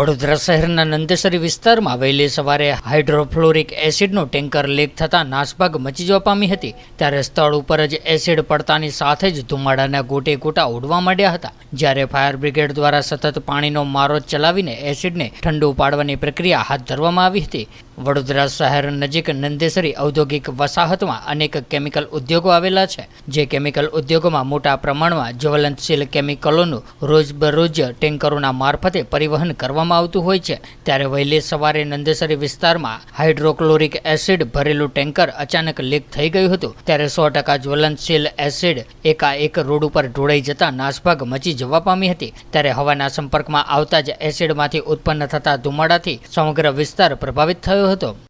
વડોદરા શહેરના નંદેસરી વિસ્તારમાં વહેલી સવારે હાઇડ્રોફ્લોરિક એસિડનું ટેન્કર લીક થતાં નાસભાગ મચી જવા પામી હતી. ત્યારે સ્થળ ઉપર જ એસિડ પડતાની સાથે જ ધુમાડાના ગોટે ગોટા ઉડવા માંડ્યા હતા. જ્યારે ફાયર બ્રિગેડ દ્વારા સતત પાણીનો મારો ચલાવીને એસિડને ઠંડુ પાડવાની પ્રક્રિયા હાથ ધરવામાં આવી હતી. વડોદરા શહેર નજીક નંદેસરી ઔદ્યોગિક વસાહતમાં અનેક કેમિકલ ઉદ્યોગો આવેલા છે. જે કેમિકલ ઉદ્યોગોમાં મોટા પ્રમાણમાં જ્વલનશીલ કેમિકલોનું રોજબરોજ ટેન્કરોના મારફતે પરિવહન કરવામાં આવતું હોય છે. ત્યારે વહેલી સવારે નંદેસરી વિસ્તારમાં હાઇડ્રોક્લોરિક એસિડ ભરેલું ટેન્કર અચાનક લીક થઈ ગયું હતું. ત્યારે સો ટકા જ્વલનશીલ એસિડ એકાએક રોડ ઉપર ઢોળાઈ જતા નાસભાગ મચી જવા પામી હતી. ત્યારે હવાના સંપર્કમાં આવતા જ એસિડમાંથી ઉત્પન્ન થતા ધુમાડાથી સમગ્ર વિસ્તાર પ્રભાવિત થયો હતો.